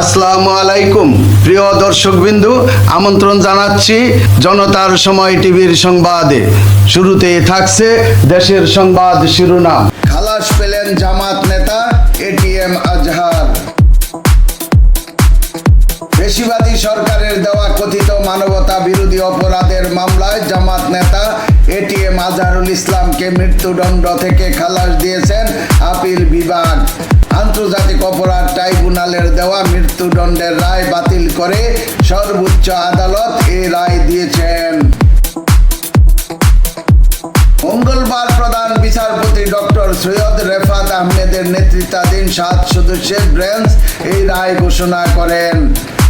আসসালামু আলাইকুম। প্রিয় দর্শকবিন্দু, আমন্ত্রণ জানাচ্ছি জনতার সময় টিভির সংবাদে। শুরুতে থাকছে দেশের সংবাদ শিরোনাম। খালাস পেলেন জামাত নেতা এটিএম আজহার। পেশিবাদী সরকারের দেওয়া কথিত মানবতা বিরোধী অপরাধের মামলায় জামাত নেতা আজহারুল ইসলামকে মৃত্যুদণ্ড থেকে খালাস দিয়েছেন আপিল বিভাগ। আন্তর্জাতিক অপরাধ ট্রাইব্যুনালের দেওয়া মৃত্যুদণ্ডের রায় বাতিল করে সর্বোচ্চ আদালত এই রায় দিয়েছেন। মঙ্গলবার প্রধান বিচারপতি ডক্টর সৈয়দ রেফাত আহমেদের নেতৃত্বাধীন সাত সদস্যের বেঞ্চ এই রায় ঘোষণা করেন।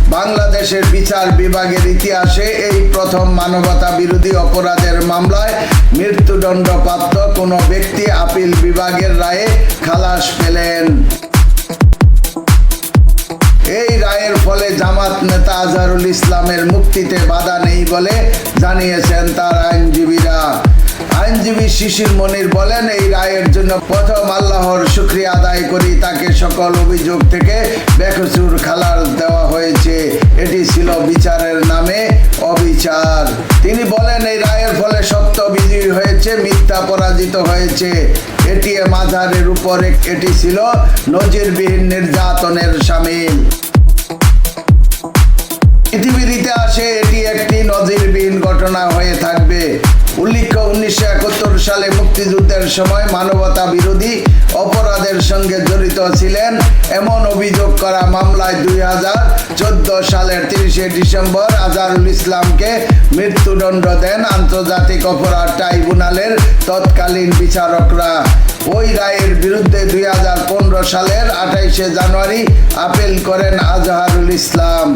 বাংলাদেশের বিচার বিভাগের ইতিহাসে এই প্রথম মানবতা বিরোধী অপরাধের মামলায় মৃত্যুদণ্ডপ্রাপ্ত কোনো ব্যক্তি আপিল বিভাগের রায়ে খালাস পেলেন। এই রায়ের ফলে জামাত নেতা আজহারুল ইসলামের মুক্তিতে বাধা নেই বলে জানিয়েছেন তার আইনজীবীরা। আইনজীবী শিশির মনির বলেন, এই রায়ের জন্য প্রথম আল্লাহর শুক্রিয়া আদায় করি। তাকে সকল অভিযোগ থেকে বেকসুর খালার দেওয়া হয়েছে। এটি ছিল বিচারের নামে অবিচার। তিনি বলেন, এই রায়ের ফলে সত্য বিজয়ী হয়েছে, মিথ্যা পরাজিত হয়েছে। এটিএম আজহারের উপরে এটি ছিল নজিরবিহীন নির্যাতনের সামিল। পৃথিবীর ইতিহাসে এটি একটি নজিরবিহীন ঘটনা হয়ে সালে মুক্তিযুদ্ধের সময় মানবতা বিরোধী অপরাধের সঙ্গে জড়িত ছিলেন। এমন অভিযোগ করা মামলায় দুই হাজার চোদ্দ সালের তিরিশে ডিসেম্বর আজহারুল ইসলামকে মৃত্যুদণ্ড দেন আন্তর্জাতিক অপরাধ ট্রাইব্যুনালের তৎকালীন বিচারকরা। ওই রায়ের বিরুদ্ধে দুই হাজার পনেরো সালের আঠাইশে জানুয়ারি আপিল করেন আজহারুল ইসলাম।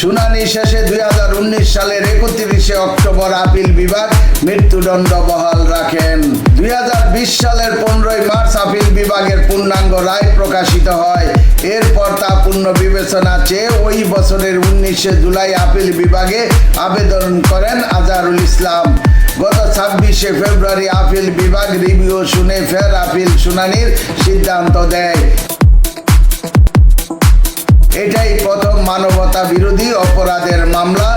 শুনানি শেষে দুই হাজার উনিশ সালের একত্রিশে অক্টোবর আপিল বিভাগ মৃত্যুদণ্ড বহাল রাখেন। দুই হাজার বিশ সালের পনেরোই মার্চ আপিল বিভাগের পূর্ণাঙ্গ রায় প্রকাশিত হয়। এরপর তা পূর্ণ বিবেচনা চেয়ে ওই বছরের উনিশে জুলাই আপিল বিভাগে আবেদন করেন আজহারুল ইসলাম। গত ছাব্বিশে ফেব্রুয়ারি আপিল বিভাগ রিভিউ শুনে ফের আপিল শুনানির সিদ্ধান্ত দেয়। এটাই প্রথম মানবতা বিরোধী অপরাধের মামলা,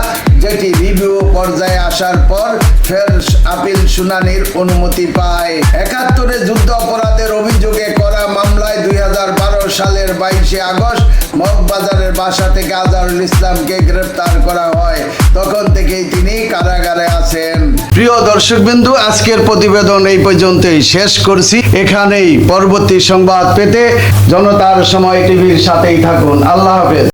যেটি রিভিউ পর্যায়ে আসার পর ফের আপিল শুনানির অনুমতি পায়। একাত্তরে যুদ্ধ অপরাধের অভিযোগে করা মামলায় দুই হাজার বারো সালের বাইশে আগস্ট মগবাজারের বাসা থেকে আজহারুল ইসলামকে গ্রেফতার করা হয়। তখন থেকেই তিনি কারাগারে আছেন। প্রিয় দর্শকবিন্দু, আজকের প্রতিবেদন এই পর্যন্তই শেষ করছি। এখানেই পরবর্তী সংবাদ পেতে জনতার সময় টিভির সাথেই থাকুন। আল্লাহ হাফেজ।